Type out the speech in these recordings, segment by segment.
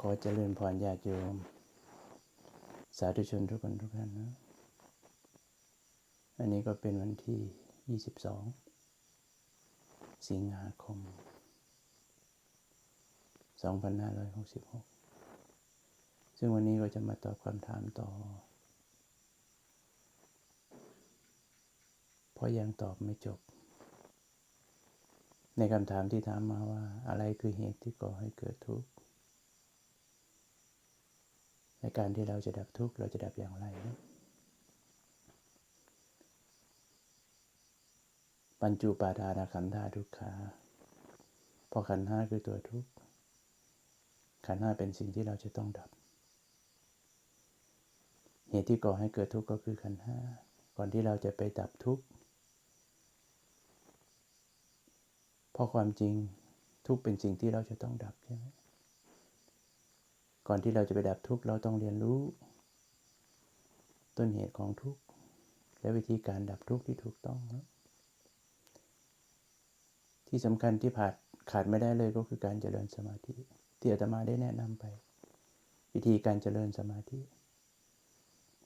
ขอเจริญพรญาติโยม สาธุชนทุกคนทุกท่านนะ อันนี้ก็เป็นวันที่ 22 สิงหาคม 2566 ซึ่งวันนี้ก็จะมาตอบคำถามต่อ เพราะยังตอบไม่จบ ในคำถามที่ถามมาว่าอะไรคือเหตุที่ก่อให้เกิดทุกข์ การที่เราจะดับทุกข์เราจะดับอย่างไรนะปัญจุปาทานาขันธาทุกขาเพราะขันธ์ห้าคือตัวทุกข์ ขันธ์ห้าเป็นสิ่งที่เราจะต้องดับ เหตุที่ก่อให้เกิดทุกข์ก็คือขันธ์ห้า ก่อนที่เราจะไปดับทุกข์เพราะความจริงทุกข์เป็นสิ่งที่เราจะต้องดับใช่ไหม ก่อนที่เราจะไปดับทุกข์เราต้องเรียนรู้ ต้นเหตุของทุกข์และวิธีการดับทุกข์ที่ถูกต้องนะที่สำคัญที่ขาดขาดไม่ได้เลยก็คือการเจริญสมาธิที่อาตมาได้แนะนำไป วิธีการเจริญสมาธิ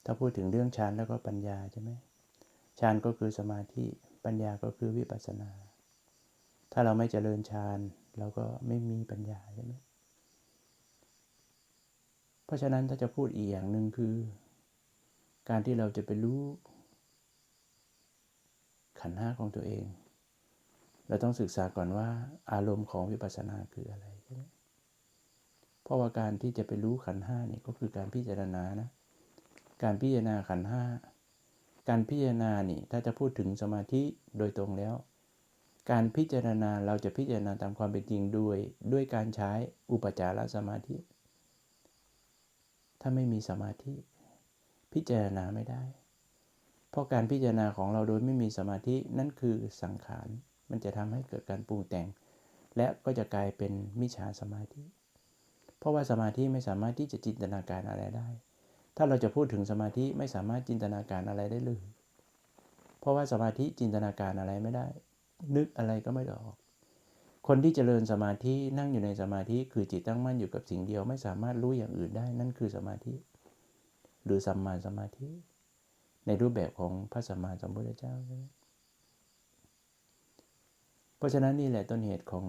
ถ้าพูดถึงเรื่องฌานแล้วก็ปัญญาใช่ไหมฌานก็คือสมาธิปัญญาก็คือวิปัสสนา ถ้าเราไม่เจริญฌานเราก็ไม่มีปัญญาใช่ไหม เพราะฉะนั้นถ้าจะพูดอีกอย่างหนึ่งคือ การที่เราจะไปรู้ ขันห้าของตัวเอง เราต้องศึกษาก่อนว่า อารมณ์ของวิปัสสนาคืออะไรใช่ไหมเพราะว่าการที่จะไปรู้ขันห้านี่ก็คือการพิจารณานะ การพิจารณาขันห้าการพิจารณานี่ถ้าจะพูดถึงสมาธิโดยตรงแล้ว การพิจารณาเราจะพิจารณาตามความเป็นจริงด้วย ด้วยการใช้อุปจารสมาธิาไม่มีสมาธิ พิจารณาไม่ได้ เพราะการพิจารณาของเราโดยไม่มีสมาธินั่นคือสังขาร มันจะทำให้เกิดการปรุงแต่ง และก็จะกลายเป็นมิจฉาสมาธิ เพราะว่าสมาธิไม่สามารถที่จะจินตนาการอะไรได้ ถ้าเราจะพูดถึงสมาธิไม่สามารถจินตนาการอะไรได้เลย เพราะว่าสมาธิจินตนาการอะไรไม่ได้ นึกอะไรก็ไม่ออก คนที่เจริญสมาธินั่งอยู่ในสมาธิคือจิตตั้งมั่นอยู่กับสิ่งเดียว ไม่สามารถรู้อย่างอื่นได้นั่นคือสมาธิ หรือสัมมาสมาธิ ในรูปแบบของพระสัมมาสัมพุทธเจ้าใช่ไหมเพราะฉะนั้นนี่แหละต้นเหตุของ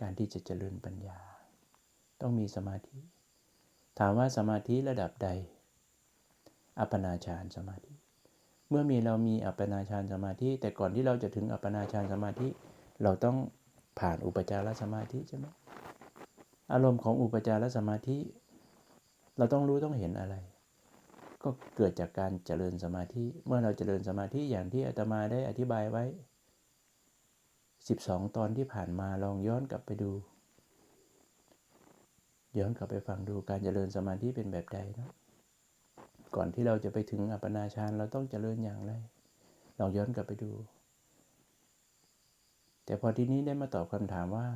การที่จะเจริญปัญญา ต้องมีสมาธิ ถามว่าสมาธิระดับใด อัปนาฌานสมาธิ มื่อมีเรามีอัปปนาฌานสมาธิ แต่ก่อนที่เราจะถึงอัปปนาฌานสมาธิ เราต้องผ่านอุปจารสมาธิใช่ไหมอารมณ์ของอุปจารสมาธิ เราต้องรู้ต้องเห็นอะไร ก็เกิดจากการเจริญสมาธิ เมื่อเราเจริญสมาธิอย่างที่อาตมาได้อธิบายไว้ 12 ตอนที่ผ่านมาลองย้อนกลับไปดู ย้อนกลับไปฟังดูการเจริญสมาธิเป็นแบบใดนะ ก่อนที่เราจะไปถึงอัปปนาฌานเราต้องเจริญอย่างไรลองย้อนกลับไปดู แต่พอทีนี้ได้มาตอบคำถามว่า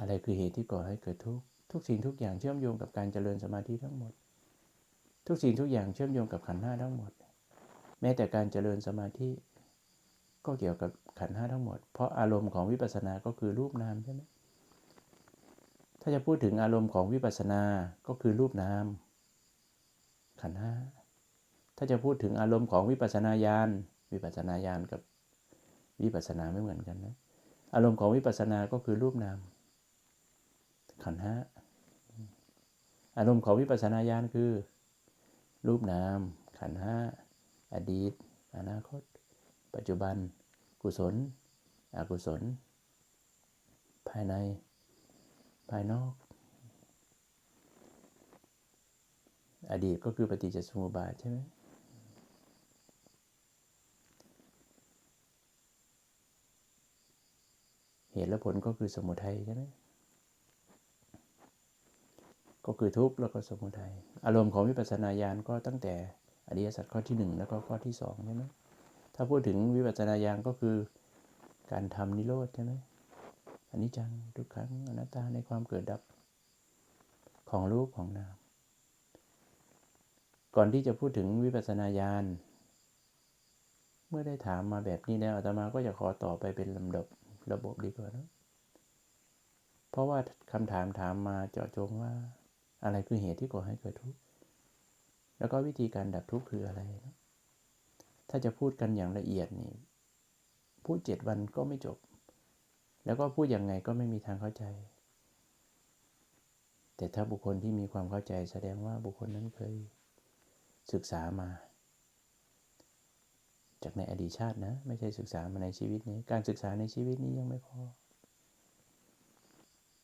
อะไรคือเหตุที่ก่อให้เกิดทุกข์ทุกสิ่งทุกอย่างเชื่อมโยงกับการเจริญสมาธิทั้งหมด ทุกสิ่งทุกอย่างเชื่อมโยงกับขันธ์ห้าทั้งหมด แม้แต่การเจริญสมาธิก็เกี่ยวกับขันธ์ห้าทั้งหมด เพราะอารมณ์ของวิปัสสนาก็คือรูปนามใช่ไหม ถ้าจะพูดถึงอารมณ์ของวิปัสสนา ก็คือรูปนามขันธ์ห้าถ้าจะพูดถึงอารมณ์ของวิปัสสนาญาณวิปัสสนาญาณกับวิปัสสนาไม่เหมือนกันนะ อารมณ์ของวิปัสสนาก็คือรูปนามขันธ์ห้าอารมณ์ของวิปัสสนาญาณคือ รูปนาม ขันธ์ห้าอดีต อนาคต ปัจจุบัน กุศล อกุศล ภายใน ภายนอก อดีตก็คือปฏิจจสมุปบาทใช่ไหมเหตุและผลก็คือสมุทัยใช่ไหมก็คือทุกข์แล้วก็สมุทัย อารมณ์ของวิปัสสนาญาณก็ตั้งแต่อริยสัจข้อที่ 1 แล้วก็ข้อที่2ใช่ไหมถ้าพูดถึงวิปัสสนาญาณก็คือการทำนิโรธใช่ไหม อันนี้จังทุกครั้งอนัตตาในความเกิดดับของรูปของนาม ก่อนที่จะพูดถึงวิปัสสนาญาณ เมื่อได้ถามมาแบบนี้แล้วอาตมาก็จะขอต่อไปเป็นลำดับระบบดีกว่านะเพราะว่าคำถามถามมาเจาะจงว่า อะไรคือเหตุที่ก่อให้เกิดทุกข์ แล้วก็วิธีการดับทุกข์คืออะไรนะถ้าจะพูดกันอย่างละเอียดนี่ พูดเจ็ดวันก็ไม่จบ แล้วก็พูดยังไงก็ไม่มีทางเข้าใจ แต่ถ้าบุคคลที่มีความเข้าใจแสดงว่าบุคคลนั้นเคยศึกษามา จากในอดีตชาตินะ ไม่ใช่ศึกษามาในชีวิตนี้ การศึกษาในชีวิตนี้ยังไม่พอ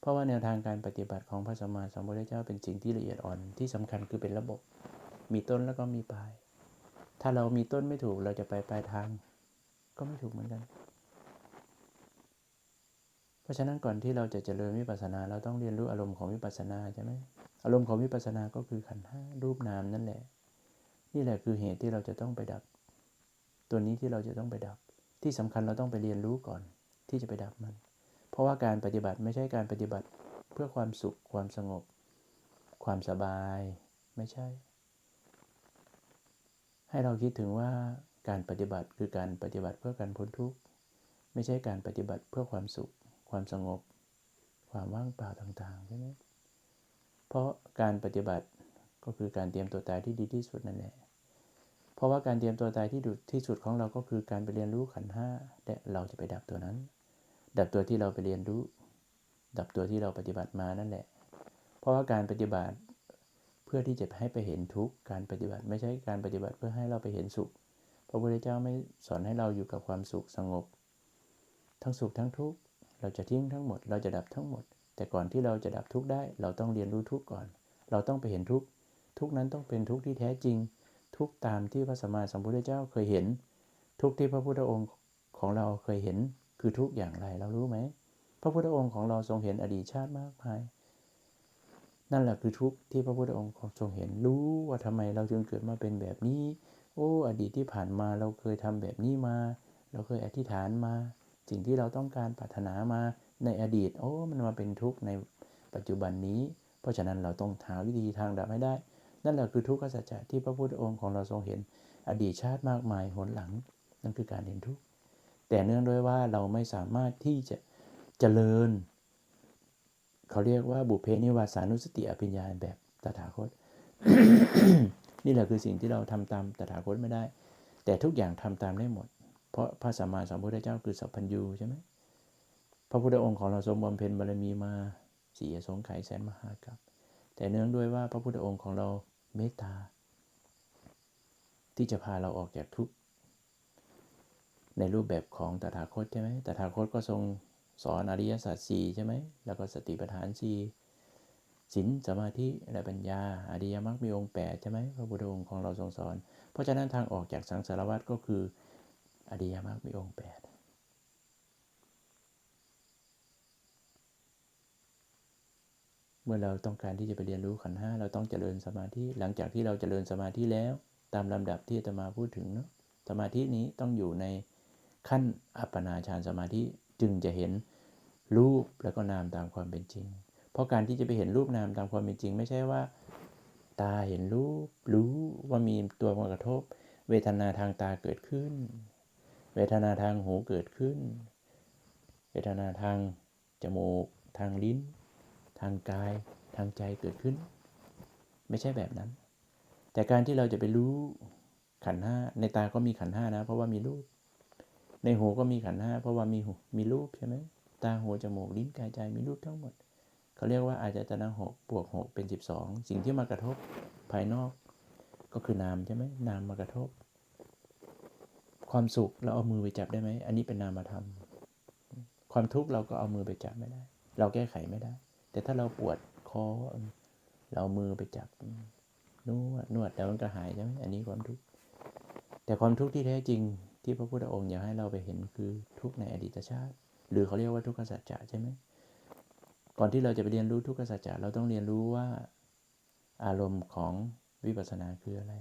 เพราะว่าแนวทางการปฏิบัติของพระสัมมาสัมพุทธเจ้าเป็นสิ่งที่ละเอียดอ่อนที่สำคัญคือเป็นระบบ มีต้นแล้วก็มีปลาย ถ้าเรามีต้นไม่ถูกเราจะไปปลายทาง ก็ไม่ถูกเหมือนกัน เพราะฉะนั้นก่อนที่เราจะเจริญวิปัสสนา เราต้องเรียนรู้อารมณ์ของวิปัสสนาใช่ไหมอารมณ์ของวิปัสสนาก็คือขันธ์ห้ารูปนามนั่นแหละ นี่แหละคือเหตุที่เราจะต้องไปดับ ตัวนี้ที่เราจะต้องไปดับ ที่สำคัญเราต้องไปเรียนรู้ก่อนที่จะไปดับมัน เพราะว่าการปฏิบัติไม่ใช่การปฏิบัติเพื่อความสุขความสงบ ความสบายไม่ใช่ ให้เราคิดถึงว่าการปฏิบัติคือการปฏิบัติเพื่อการพ้นทุกข์ ไม่ใช่การปฏิบัติเพื่อความสุข ความสงบ ความว่างเปล่าต่างๆใช่ไหมเพราะการปฏิบัติก็คือการเตรียมตัวตายที่ดีที่สุดนั่นแหละ เพราะว่าการเตรียมตัวตายที่ดุที่สุดของเราก็คือการไปเรียนรู้ขันห้าและเราจะไปดับตัวนั้น ดับตัวที่เราไปเรียนรู้ ดับตัวที่เราปฏิบัติมานั่นแหละ เพราะว่าการปฏิบัติเพื่อที่จะให้ไปเห็นทุกการปฏิบัติไม่ใช่การปฏิบัติเพื่อให้เราไปเห็นสุข พระพุทธเจ้าไม่สอนให้เราอยู่กับความสุขสงบ ทั้งสุขทั้งทุกข์ เราจะทิ้งทั้งหมด เราจะดับทั้งหมด แต่ก่อนที่เราจะดับทุกข์ได้ เราต้องเรียนรู้ทุกข์ก่อน เราต้องไปเห็นทุกข์ ทุกนั้นต้องเป็นทุกข์ที่แท้จริง ทุกตามที่พระสัมมาสัมพุทธเจ้าเคยเห็น ทุกที่พระพุทธองค์ของเราเคยเห็น คือทุกอย่างไรเรารู้ไหม พระพุทธองค์ของเราทรงเห็นอดีตชาติมากมาย นั่นแหละคือทุกที่พระพุทธองค์ทรงเห็น รู้ว่าทำไมเราจึงเกิดมาเป็นแบบนี้ โอ้ อดีตที่ผ่านมาเราเคยทำแบบนี้มา เราเคยอธิษฐานมา สิ่งที่เราต้องการปรารถนามาในอดีต โอ้ มันมาเป็นทุกข์ในปัจจุบันนี้ เพราะฉะนั้นเราต้องหาวิธีทางดับให้ได้ นั่นแหละคือทุกขสัจจะที่พระพุทธองค์ของเราทรงเห็น อดีตชาติมากมายหนหลัง นั่นคือการเห็นทุกข์แต่เนื่องด้วยว่าเราไม่สามารถที่จะเจริญ เขาเรียกว่าบุเพนิวาสานุสติอภิญญาแบบตถาคต นี่แหละคือสิ่งที่เราทำตามตถาคตไม่ได้ แต่ทุกอย่างทำตามได้หมด เพราะพระสัมมาสัมพุทธเจ้าคือสัพพัญญูใช่ไหมพระพุทธองค์ของเราทรงบำเพ็ญบารมีมาสี่สงไขยแสนมหากับแต่เนื่องด้วยว่าพระพุทธองค์ของเราเมตตา ที่จะพาเราออกจากทุกข์ในรูปแบบของตถาคตใช่ไหมตถาคตก็ทรงสอนอริยสัจสี่ใช่ไหม แล้วก็สติปัฏฐานสี่ศีลสมาธิและปัญญาอริยมรรคมีองค์แปดใช่ไหมพระพุทธองค์ของเราทรงสอน เพราะฉะนั้นทางออกจากสังสารวัฏก็คือ อริยมรรคมีองค์แปดเมื่อเราต้องการที่จะไปเรียนรู้ขันห้าเราต้องเจริญสมาธิ หลังจากที่เราเจริญสมาธิแล้ว ตามลำดับที่จะมาพูดถึงเนาะสมาธินี้ต้องอยู่ในขั้นอัปปนาฌานสมาธิจึงจะเห็นรูปแล้วก็นามตามความเป็นจริง เพราะการที่จะไปเห็นรูปนามตามความเป็นจริง ไม่ใช่ว่า ตาเห็นรูปรู้ว่ามีตัวมากระทบ เวทนาทางตาเกิดขึ้น เวทนาทางหูเกิดขึ้น เวทนาทางจมูก ทางลิ้น ทางกาย ทางใจเกิดขึ้น ไม่ใช่แบบนั้น แต่การที่เราจะไปรู้ขันห้าในตาก็มีขันห้านะ เพราะว่ามีรูป ในหูก็มีขันห้าเพราะว่ามีหูมีรูปใช่ไหมตาหูจมูกลิ้นกายใจมีรูปทั้งหมดเขาเรียกว่าอาจจะนะหกบวกหกเป็นสิบสองสิ่งที่มากระทบภายนอกก็คือนามใช่ไหมนามมากระทบ ความสุขเราเอามือไปจับได้ไหม อันนี้เป็นนามธรรม ความทุกข์เราก็เอามือไปจับไม่ได้ เราแก้ไขไม่ได้ แต่ถ้าเราปวดคอเรามือไปจับนวดนวดแล้วมันก็หายใช่ไหมอันนี้ความทุกข์ แต่ความทุกข์ที่แท้จริงที่พระพุทธองค์อยากให้เราไปเห็นคือทุกข์ในอดีตชาติ หรือเขาเรียกว่าทุกขสัจจะใช่ไหมก่อนที่เราจะไปเรียนรู้ทุกขสัจจะเราต้องเรียนรู้ว่าอารมณ์ของวิปัสสนาคืออะไร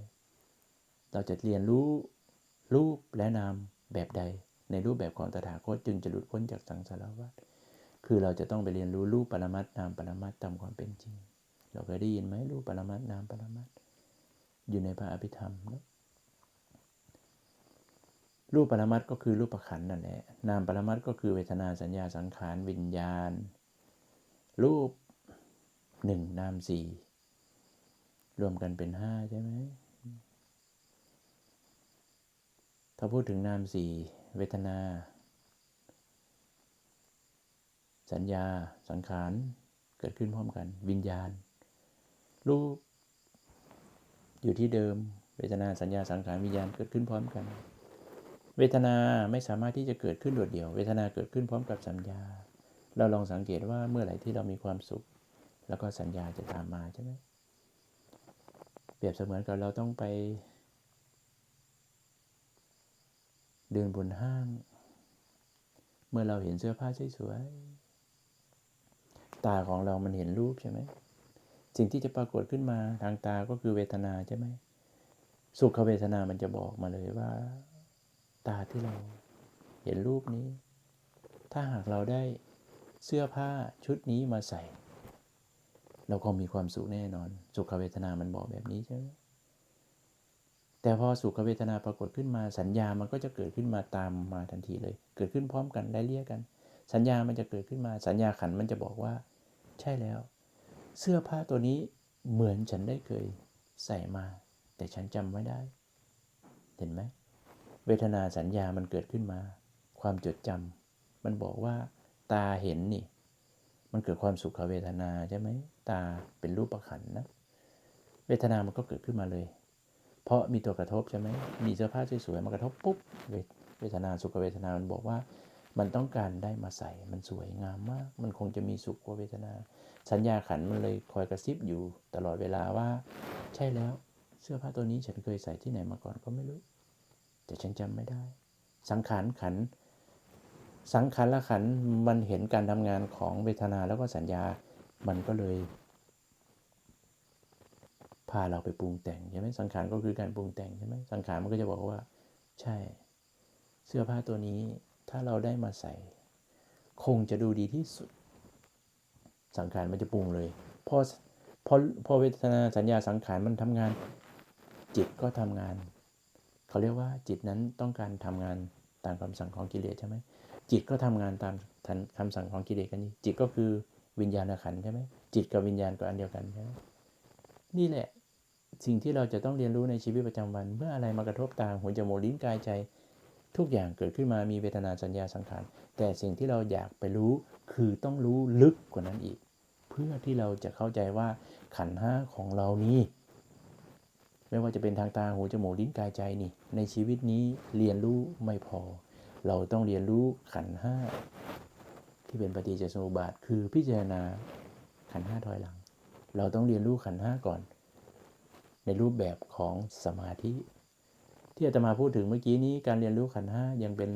เราจะเรียนรู้ รูปและนามแบบใด ในรูปแบบของตถาคตจึงจะหลุดพ้นจากสังสารวัฏคือเราจะต้องไปเรียนรู้รูปปรมัตนามปรมัตตามความเป็นจริง เราเคยได้ยินไหมรูปปรมัตนามปรมัตอยู่ในพระอภิธรรมนะรูปปรมัตก็คือรูปขันนั่นแหละ นามปรมัตก็คือเวทนาสัญญาสังขารวิญญาณ รูปหนึ่งนามสี่รวมกันเป็นห้าใช่ไหม ถ้าพูดถึงนามสี่เวทนา สัญญา สังขาร เกิดขึ้นพร้อมกัน วิญญาณ รูป อยู่ที่เดิม เวทนา สัญญา สังขาร วิญญาณ เกิดขึ้นพร้อมกัน เวทนาไม่สามารถที่จะเกิดขึ้นโดดเดี่ยว เวทนาเกิดขึ้นพร้อมกับสัญญา เราลองสังเกตว่าเมื่อไหร่ที่เรามีความสุข แล้วก็สัญญาจะตามมาใช่ไหมเปรียบเสมือนกับเราต้องไป เดินบนห้าง เมื่อเราเห็นเสื้อผ้าสวยๆตาของเรามันเห็นรูปใช่ไหมสิ่งที่จะปรากฏขึ้นมาทางตาก็คือเวทนาใช่ไหมสุขเวทนามันจะบอกมาเลยว่า ตาที่เราเห็นรูปนี้ ถ้าหากเราได้เสื้อผ้าชุดนี้มาใส่ เราก็มีความสุขแน่นอน สุขเวทนามันบอกแบบนี้ใช่ไหม แต่พอสุขเวทนาปรากฏขึ้นมาสัญญามันก็จะเกิดขึ้นมาตามมาทันทีเลย เกิดขึ้นพร้อมกันไล่เลี่ยกัน สัญญามันจะเกิดขึ้นมาสัญญาขันมันจะบอกว่า ใช่แล้ว เสื้อผ้าตัวนี้เหมือนฉันได้เคยใส่มา แต่ฉันจำไม่ได้ เห็นไหมเวทนาสัญญามันเกิดขึ้นมา ความจดจำมันบอกว่า ตาเห็นนี่ มันเกิดความสุขเวทนาใช่ไหมตาเป็นรูปประขันนะ เวทนามันก็เกิดขึ้นมาเลย เพราะมีตัวกระทบใช่ไหมมีเสื้อผ้าสวยๆมากระทบปุ๊บเวทนาสุขเวทนา มันบอกว่า มันต้องการได้มาใส่ มันสวยงามมาก มันคงจะมีสุขกว่าเวทนา สัญญาขันมันเลยคอยกระซิบอยู่ตลอดเวลาว่า ใช่แล้วเสื้อผ้าตัวนี้ฉันเคยใส่ที่ไหนมาก่อนก็ไม่รู้ แต่ฉันจำไม่ได้ สังขารขัน สังขารละขันมันเห็นการทำงานของเวทนาแล้วก็สัญญา มันก็เลย พาเราไปปรุงแต่งใช่ไหมสังขารก็คือการปรุงแต่งใช่ไหมสังขารมันก็จะบอกว่า ใช่ เสื้อผ้าตัวนี้ถ้าเราได้มาใส่ คงจะดูดีที่สุด สังขารมันจะปรุงเลยพอพอพอเวทนาสัญญาสังขารมันทำงาน จิตก็ทำงาน เขาเรียกว่าจิตนั้นต้องการทำงานตามคำสั่งของกิเลสใช่ไหมจิตก็ทำงานตามคำสั่งของกิเลสกันนี่จิตก็คือวิญญาณขันใช่ไหมจิตกับวิญญาณก็อันเดียวกันใช่ไหมนี่แหละ สิ่งที่เราจะต้องเรียนรู้ในชีวิตประจำวัน เมื่ออะไรมากระทบตาหูจมูกลิ้นกายใจ ทุกอย่างเกิดขึ้นมามีเวทนาสัญญาสังขาร แต่สิ่งที่เราอยากไปรู้คือต้องรู้ลึกกว่านั้นอีก เพื่อที่เราจะเข้าใจว่าขันห้าของเรานี้ ไม่ว่าจะเป็นทางตาหูจมูกลิ้นกายใจนี่ ในชีวิตนี้เรียนรู้ไม่พอ เราต้องเรียนรู้ขันห้าที่เป็นปฏิจจสมุปบาทคือพิจารณาขันห้าถอยหลัง เราต้องเรียนรู้ขันห้าก่อน ในรูปแบบของสมาธิ ที่อาตมาพูดถึงเมื่อกี้นี้การเรียนรู้ขันห้ายังเป็น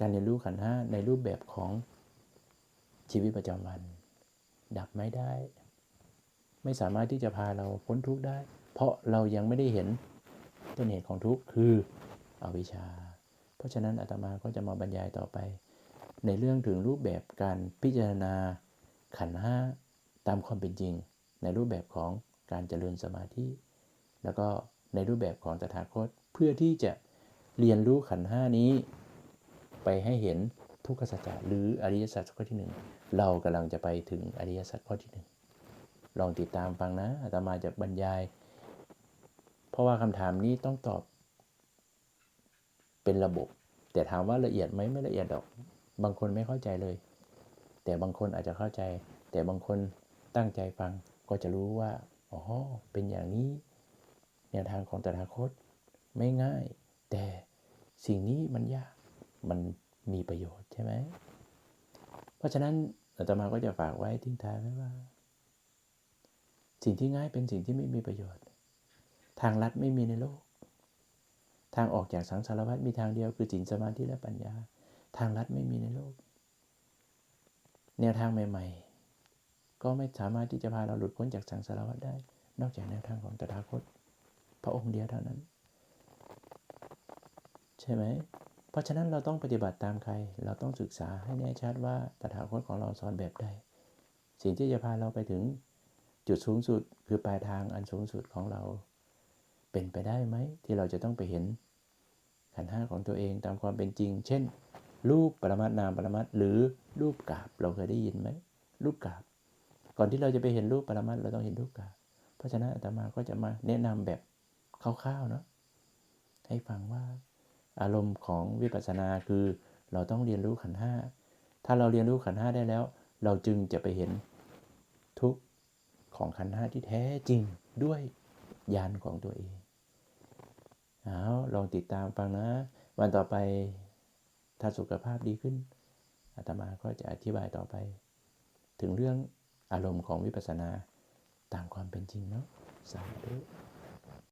การเรียนรู้ขันห้าในรูปแบบของชีวิตประจำวัน ดับไม่ได้ ไม่สามารถที่จะพาเราพ้นทุกข์ได้ เพราะเรายังไม่ได้เห็นต้นเหตุของทุกข์คืออวิชชา เพราะฉะนั้นอาตมาก็จะมาบรรยายต่อไป ในเรื่องถึงรูปแบบการพิจารณาขันห้าตามความเป็นจริง ในรูปแบบของ การเจริญสมาธิ แล้วก็ในรูปแบบของตถาคตเพื่อที่จะเรียนรู้ขันห้านี้ ไปให้เห็นทุกขสัจจะหรืออริยสัจข้อที่หนึ่งเรากำลังจะไปถึงอริยสัจข้อที่หนึ่งลองติดตามฟังนะอาตมาจะบรรยาย เพราะว่าคำถามนี้ต้องตอบเป็นระบบ แต่ถามว่าละเอียดไหมไม่ละเอียดดอก บางคนไม่เข้าใจเลย แต่บางคนอาจจะเข้าใจ แต่บางคนตั้งใจฟังก็จะรู้ว่า อ๋อ เป็นอย่างนี้ แนวทางของตถาคตไม่ง่าย แต่สิ่งนี้มันยาก มันมีประโยชน์ใช่ไหม เพราะฉะนั้นอาตมาก็จะฝากไว้ทิ้งท้ายไว้ว่า สิ่งที่ง่ายเป็นสิ่งที่ไม่มีประโยชน์ ทางลัดไม่มีในโลก ทางออกจากสังสารวัฏมีทางเดียวคือจินสมาธิและปัญญา ทางลัดไม่มีในโลก แนวทางใหม่ ๆ ก็ไม่สามารถที่จะพาเราหลุดพ้นจากสังสารวัฏได้ นอกจากแนวทางของตถาคต พระองค์เดียวเท่านั้น ใช่ไหม เพราะฉะนั้นเราต้องปฏิบัติตามใคร เราต้องศึกษาให้แน่ชัดว่าตถาคตของเราสอนแบบใด สิ่งที่จะพาเราไปถึงจุดสูงสุดคือปลายทางอันสูงสุดของเรา เป็นไปได้ไหมที่เราจะต้องไปเห็นขันห้าของตัวเองตามความเป็นจริง เช่น รูปปรมัตนามปรมัตถ์หรือรูปกราบเราเคยได้ยินไหมรูปกราบ ก่อนที่เราจะไปเห็นรูปปรมัตเราต้องเห็นรูปกาบเพราะฉะนั้นอาตมาก็จะมาแนะนำแบบคร่าวๆเนาะให้ฟังว่าอารมณ์ของวิปัสสนาคือเราต้องเรียนรู้ขันธ์ห้าถ้าเราเรียนรู้ขันธ์ห้าได้แล้ว เราจึงจะไปเห็นทุกข์ของขันธ์ห้าที่แท้จริงด้วยญาณของตัวเองเอาลองติดตามฟังนะ วันต่อไปถ้าสุขภาพดีขึ้นอาตมาก็จะอธิบายต่อไป ถึงเรื่อง อารมณ์ของวิปัสสนาตามความเป็นจริงเนาะสาธุ